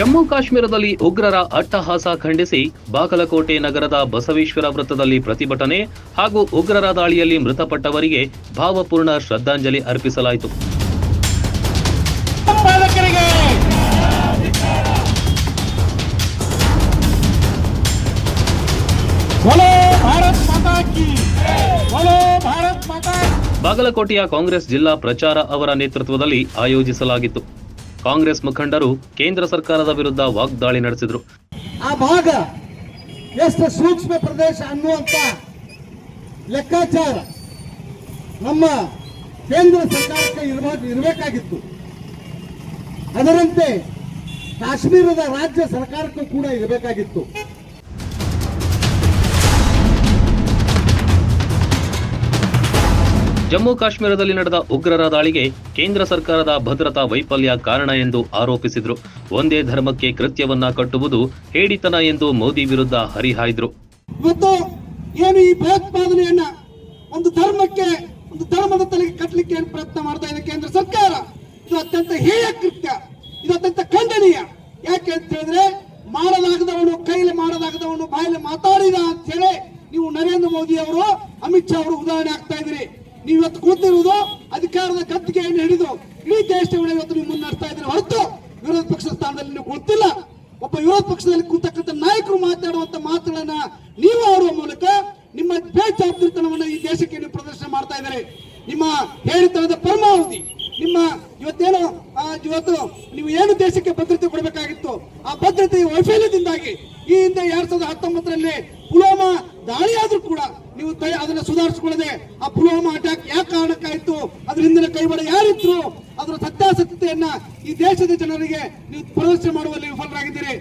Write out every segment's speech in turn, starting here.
ಜಮ್ಮು ಕಾಶ್ಮೀರದಲ್ಲಿ ಉಗ್ರರ ಅಟ್ಟಹಾಸ ಖಂಡಿಸಿ ಬಾಗಲಕೋಟೆ ನಗರದ ಬಸವೇಶ್ವರ ವೃತ್ತದಲ್ಲಿ ಪ್ರತಿಭಟನೆ ಹಾಗೂ ಉಗ್ರರ ದಾಳಿಯಲ್ಲಿ ಮೃತಪಟ್ಟವರಿಗೆ ಭಾವಪೂರ್ಣ ಶ್ರದ್ಧಾಂಜಲಿ ಅರ್ಪಿಸಲಾಯಿತು. ಬಾಗಲಕೋಟೆಯ ಕಾಂಗ್ರೆಸ್ ಜಿಲ್ಲಾ ಪ್ರಚಾರ ಅವರ ನೇತೃತ್ವದಲ್ಲಿ ಆಯೋಜಿಸಲಾಗಿತ್ತು. ಕಾಂಗ್ರೆಸ್ ಮುಖಂಡರು ಕೇಂದ್ರ ಸರ್ಕಾರದ ವಿರುದ್ಧ ವಾಗ್ದಾಳಿ ನಡೆಸಿದರು. ಆ ಭಾಗ ಎಷ್ಟು ಸೂಕ್ಷ್ಮ ಪ್ರದೇಶ ಅನ್ನುವಂತ ಲೆಕ್ಕಾಚಾರ ನಮ್ಮ ಕೇಂದ್ರ ಸರ್ಕಾರಕ್ಕೆ ಇರಬೇಕು ಇರಬೇಕಾಗಿತ್ತು. ಅದರಂತೆ ಕಾಶ್ಮೀರದ ರಾಜ್ಯ ಸರ್ಕಾರಕ್ಕೂ ಕೂಡ ಇರಬೇಕಾಗಿತ್ತು. ಜಮ್ಮು ಕಾಶ್ಮೀರದಲ್ಲಿ ನಡೆದ ಉಗ್ರರ ದಾಳಿಗೆ ಕೇಂದ್ರ ಸರ್ಕಾರದ ಭದ್ರತಾ ವೈಫಲ್ಯ ಕಾರಣ ಎಂದು ಆರೋಪಿಸಿದರು. ಒಂದೇ ಧರ್ಮಕ್ಕೆ ಕೃತ್ಯವನ್ನ ಕಟ್ಟುವುದು ಹೇಡಿತನ ಎಂದು ಮೋದಿ ವಿರುದ್ಧ ಹರಿಹಾಯ್ದ್ರು. ಏನು ಈ ಭಯೋತ್ಪಾದನೆಯನ್ನ ಒಂದು ಧರ್ಮಕ್ಕೆ, ಒಂದು ಧರ್ಮದ ತಲೆಗೆ ಕಟ್ಟಲಿಕ್ಕೆ ಏನು ಪ್ರಯತ್ನ ಮಾಡ್ತಾ ಇದೆ ಕೇಂದ್ರ ಸರ್ಕಾರ? ಇದು ಅತ್ಯಂತ ಹೇಯ ಕೃತ್ಯ, ಇದು ಅತ್ಯಂತ ಖಂಡನೀಯ. ಯಾಕೆ ಅಂತ ಹೇಳಿದ್ರೆ, ಮಾಡಲಾಗದವನು ಕೈಲಿ ಮಾಡಲಾಗದವನು ಬಾಯಲ್ಲಿ ಮಾತಾಡಿದ ಅಂತ ಹೇಳಿ ನೀವು ನರೇಂದ್ರ ಮೋದಿ ಅವರು, ಅಮಿತ್ ಶಾ ಅವರು ಉದಾಹರಣೆ ಆಗ್ತಾ ಇದ್ದೀರಿ. ನೀವು ಇವತ್ತು ಕೂತಿರುವುದು ಅಧಿಕಾರದ ಕತ್ತಿಗೆಯನ್ನು ಹಿಡಿದು ಇಡೀ ದೇಶವನ್ನು ಇವತ್ತು ನೀವು ಮುನ್ನಡೆಸ್ತಾ ಇದ್ದೀರಿ. ಹೊರತು ವಿರೋಧ ಪಕ್ಷದ ಸ್ಥಾನದಲ್ಲಿ ನೀವು ಗೊತ್ತಿಲ್ಲ ಒಬ್ಬ ವಿರೋಧ ಪಕ್ಷದಲ್ಲಿ ಕೂತಕ್ಕಂಥ ನಾಯಕರು ಮಾತಾಡುವಂತ ಮಾತುಗಳನ್ನ ನೀವು ಆಡುವ ಮೂಲಕ ನಿಮ್ಮ ಬೇಜವಾಬ್ದಾರಿತನವನ್ನು ಈ ದೇಶಕ್ಕೆ ನೀವು ಪ್ರದರ್ಶನ ಮಾಡ್ತಾ ಇದ್ದಾರೆ. ನಿಮ್ಮ ಹೇಳಿತನದ ಪರಮಾವಧಿ, ನಿಮ್ಮ ಇವತ್ತೇನು ಇವತ್ತು ನೀವು ಏನು ದೇಶಕ್ಕೆ ಭದ್ರತೆ ಕೊಡಬೇಕಾಗಿತ್ತು, ಆ ಭದ್ರತೆಯ ವೈಫಲ್ಯದಿಂದಾಗಿ ಈ ಹಿಂದೆ ಎರಡ್ ಸಾವಿರದ ಹತ್ತೊಂಬತ್ತರಲ್ಲಿ ಪುಲ್ವಾಮಾ ದಾಳಿ ಆದ್ರೂ ಕೂಡ ನೀವು ಅದನ್ನ ಸುಧಾರಿಸಿಕೊಳ್ಳದೆ ಆ ಪುಲ್ವಾಮಾ ಅಟ್ಯಾಕ್ ಯಾಕೆ ಕಾರಣಕ್ಕಾಯ್ತು ಅದ್ರ ಹಿಂದಿನ ಕೈವಾಡ ಯಾರಿದ್ರು? ಅದರ ಸತ್ಯಾಸತ್ಯತೆಯನ್ನ ಈ ದೇಶದ ಜನರಿಗೆ ನೀವು ಪ್ರದರ್ಶನ ಮಾಡುವಲ್ಲಿ ವಿಫಲರಾಗಿದ್ದೀರಿ.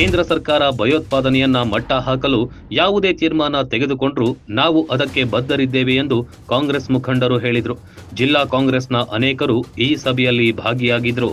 ಕೇಂದ್ರ ಸರ್ಕಾರ ಭಯೋತ್ಪಾದನೆಯನ್ನ ಮಟ್ಟ ಹಾಕಲು ಯಾವುದೇ ತೀರ್ಮಾನ ತೆಗೆದುಕೊಂಡ್ರೂ ನಾವು ಅದಕ್ಕೆ ಬದ್ಧರಿದ್ದೇವೆ ಎಂದು ಕಾಂಗ್ರೆಸ್ ಮುಖಂಡರು ಹೇಳಿದರು. ಜಿಲ್ಲಾ ಕಾಂಗ್ರೆಸ್ನ ಅನೇಕರು ಈ ಸಭೆಯಲ್ಲಿ ಭಾಗಿಯಾಗಿದ್ದರು